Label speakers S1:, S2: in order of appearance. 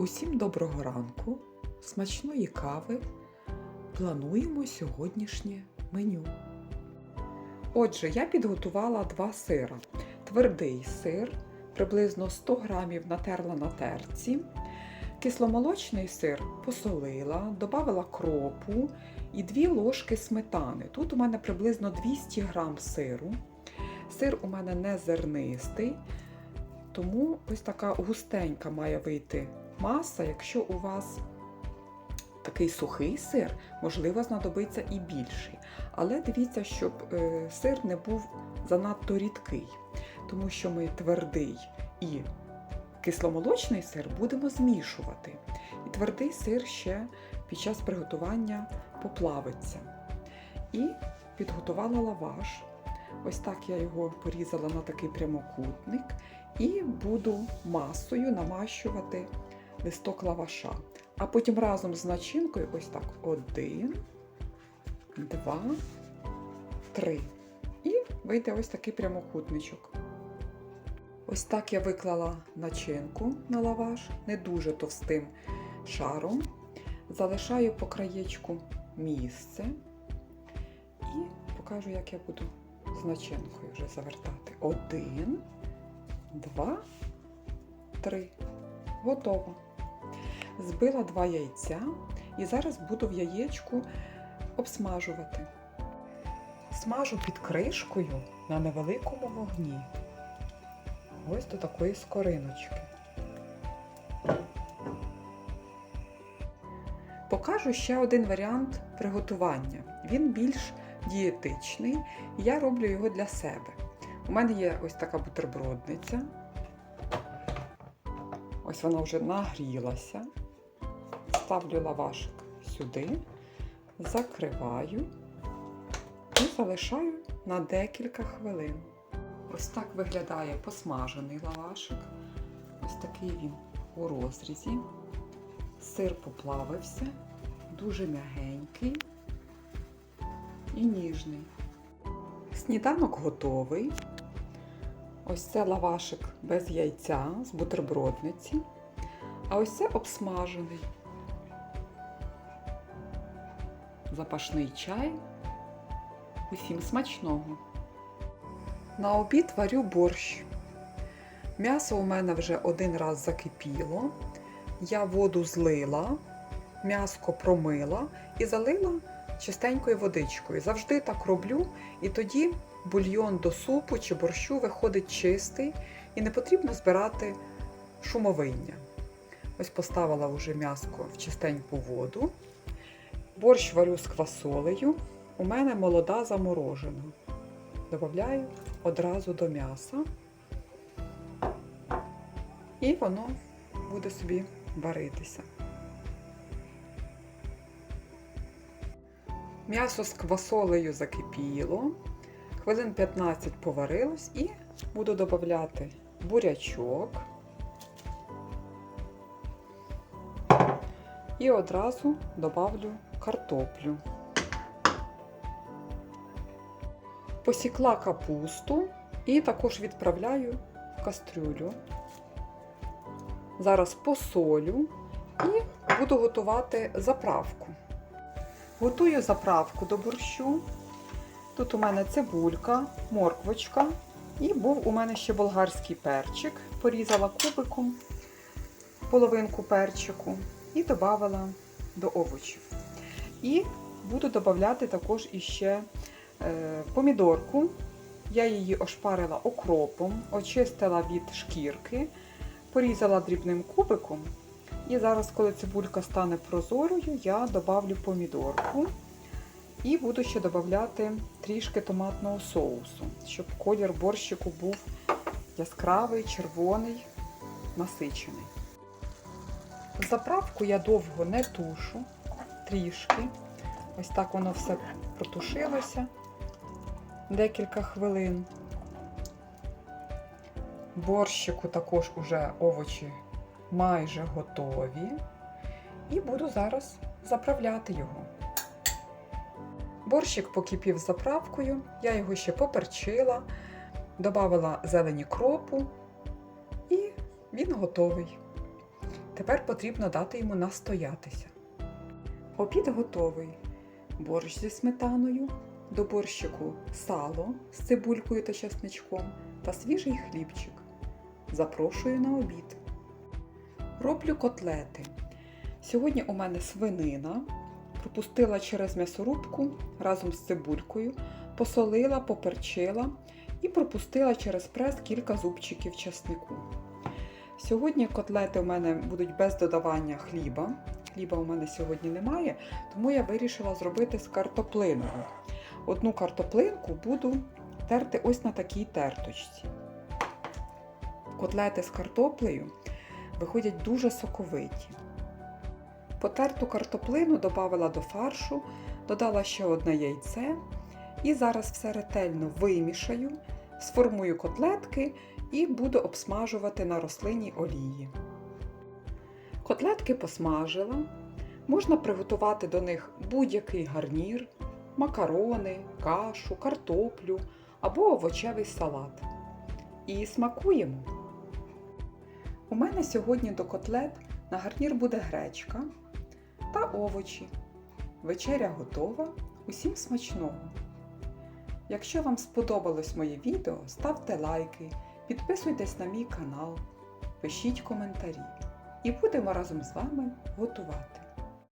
S1: Усім доброго ранку, смачної кави. Плануємо сьогоднішнє меню. Отже, я підготувала два сира. Твердий сир, приблизно 100 грамів натерла на терці. Кисломолочний сир посолила, додала кропу і 2 ложки сметани. Тут у мене приблизно 200 грам сиру. Сир у мене не зернистий, тому ось така густенька має вийти маса. Якщо у вас такий сухий сир, можливо, знадобиться і більший. Але дивіться, щоб е, сир не був занадто рідкий, тому що ми твердий і кисломолочний сир будемо змішувати. І твердий сир ще під час приготування поплавиться. І підготувала лаваш. Ось так я його порізала на такий прямокутник і буду масою намащувати листок лаваша. А потім разом з начинкою ось так один, два, три. І вийде ось такий прямокутничок. Ось так я виклала начинку на лаваш, не дуже товстим шаром. Залишаю по краєчку місце і покажу, як я буду з начинкою вже завертати. Один, два, три. Готово. Збила два яйця і зараз буду в яєчку обсмажувати. Смажу під кришкою на невеликому вогні. Ось до такої скориночки. Покажу ще один варіант приготування. Він більш дієтичний, я роблю його для себе. У мене є ось така бутербродниця. Ось вона вже нагрілася. Ставлю лавашик сюди, закриваю і залишаю на декілька хвилин. Ось так виглядає посмажений лавашик. Ось такий він у розрізі. Сир поплавився, дуже м'ягенький і ніжний. Сніданок готовий. Ось це лавашик без яйця з бутербродниці. А ось це обсмажений. Запашний чай. Усім смачного. На обід варю борщ. М'ясо у мене вже один раз закипіло. Я воду злила, м'яско промила і залила чистенькою водичкою. Завжди так роблю, і тоді бульйон до супу чи борщу виходить чистий і не потрібно збирати шумовиння. Ось поставила вже м'яско в чистеньку воду. Борщ варю з квасолею. У мене молода заморожена. Добавляю одразу до м'яса. І воно буде собі варитися. М'ясо з квасолею закипіло, хвилин 15 поварилось і буду додати бурячок. І одразу добавлю картоплю. Посікла капусту і також відправляю в кастрюлю. Зараз посолю і буду готувати заправку. Готую заправку до борщу. Тут у мене цибулька, морквочка і був у мене ще болгарський перчик. Порізала кубиком половинку перчику і додала до овочів. І буду додати також іще е, помідорку. Я її ошпарила окропом, очистила від шкірки, порізала дрібним кубиком. І зараз, коли цибулька стане прозорою, я додавлю помідорку і буду ще додати трішки томатного соусу, щоб колір борщику був яскравий, червоний, насичений. Заправку я довго не тушу, трішки. Ось так воно все протушилося декілька хвилин. Борщику також уже овочі майже готові. І буду зараз заправляти його. Борщик покипів заправкою, я його ще поперчила, додала зелені кропу і він готовий. Тепер потрібно дати йому настоятися. Обід готовий. Борщ зі сметаною, до борщику сало з цибулькою та чесничком та свіжий хлібчик. Запрошую на обід. Роблю котлети. Сьогодні у мене свинина. Пропустила через м'ясорубку разом з цибулькою, посолила, поперчила і пропустила через прес кілька зубчиків чеснику. Сьогодні котлети у мене будуть без додавання хліба. Хліба у мене сьогодні немає, тому я вирішила зробити з картоплиною. Одну картоплинку буду терти ось на такій терточці. Котлети з картоплею виходять дуже соковиті. Потерту картоплину додала до фаршу, додала ще одне яйце і зараз все ретельно вимішаю, сформую котлетки і буду обсмажувати на рослинній олії. Котлетки посмажила. Можна приготувати до них будь-який гарнір, макарони, кашу, картоплю або овочевий салат. І смакуємо. У мене сьогодні до котлет на гарнір буде гречка та овочі. Вечеря готова. Усім смачного! Якщо вам сподобалось моє відео, ставте лайки, підписуйтесь на мій канал, пишіть коментарі і будемо разом з вами готувати.